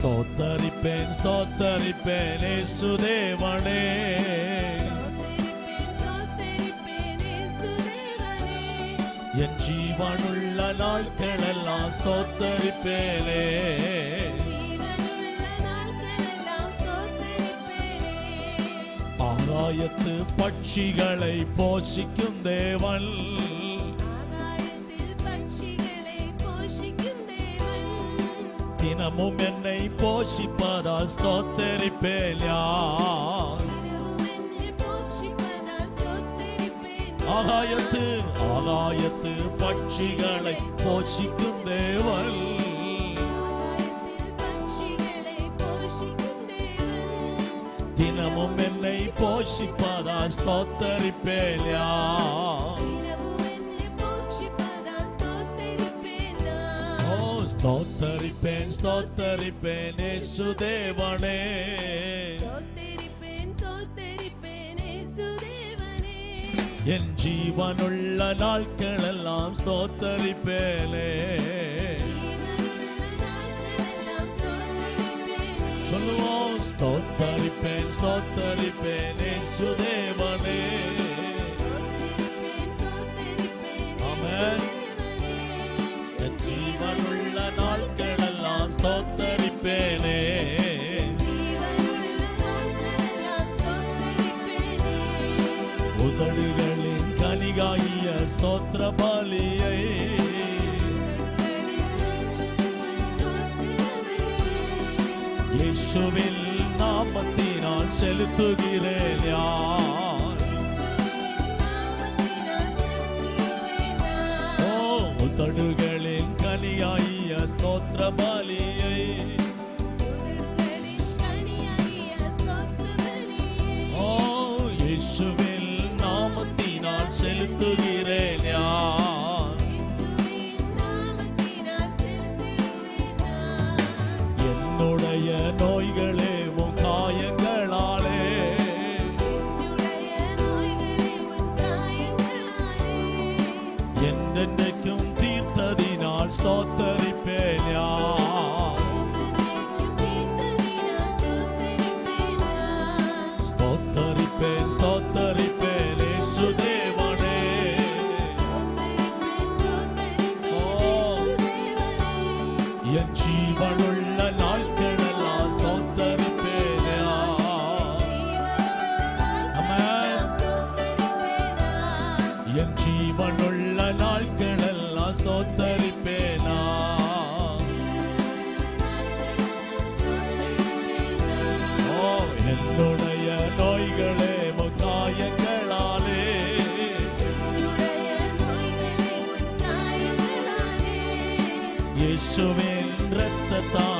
ஸ்தோத்தரிப்பேன் ஸ்தோத்தரிப்பேன் இயேசுதேவனே ஸ்தோத்தரிப்பேன், என் ஜீவனுள்ள நாட்களெல்லாம் ஸ்தோத்தரிப்பேனே. ஆகாயத்து பட்சிகளை போஷிக்கும் தேவன் தினமும் என்னை போஷிப்பதால் ஸ்தோத்தரிப்பேன் யார். ஆகாயத்து ஆகாயத்து பட்சிகளை போஷிக்கும் தேவன் ஆகாயத்தில் பட்சிகளை போஷிக்கும் தேவன். தினமும் என்னை போஷிப்பதால் ஸ்தோத்தரிப்பேன் யார் ஸ்தோத்தரிப்பேன் ஸ்தோத்தரிப்பேன் ஸ்தோத்தரிப்பேன் இயேசுதேவனே. என் ஜீவனுள்ள நாட்களெல்லாம் ஸ்தோத்தரிப்பேனே. சொல்லுவோம் ஸ்தோத்தரிப்பேன் ஸ்தோத்தரிப்பேன் இயேசுதேவனே കണ്ണുകളിൽ കനികായിയ സ്തോത്രപാലിയേ യേശുവിൽ നാമത്തിനാൽ ചെലുത്തുകിലേ ഞാൻ. ഓ തടുകളിൽ കനിയായിയ സ്തോത്രപാലിയേ என்னுடைய நோய்களே உன் காயங்களாலே. என்றென்றைக்கும் தீர்த்ததினால் ஸ்தோத்தரிப்பேன் ஸ்தோத்தரிப்பேன் ஸ்தோத்தரிப்பேன் இயேசுதேவனே என் ஜீவனுள்ள என் ஜீவனுள்ள நாட்களெல்லாம் ஸ்தோத்தரிப்பேனா? என்னுடைய நோய்களே காயங்களாலே இயேசுவின் இரத்தத்தால்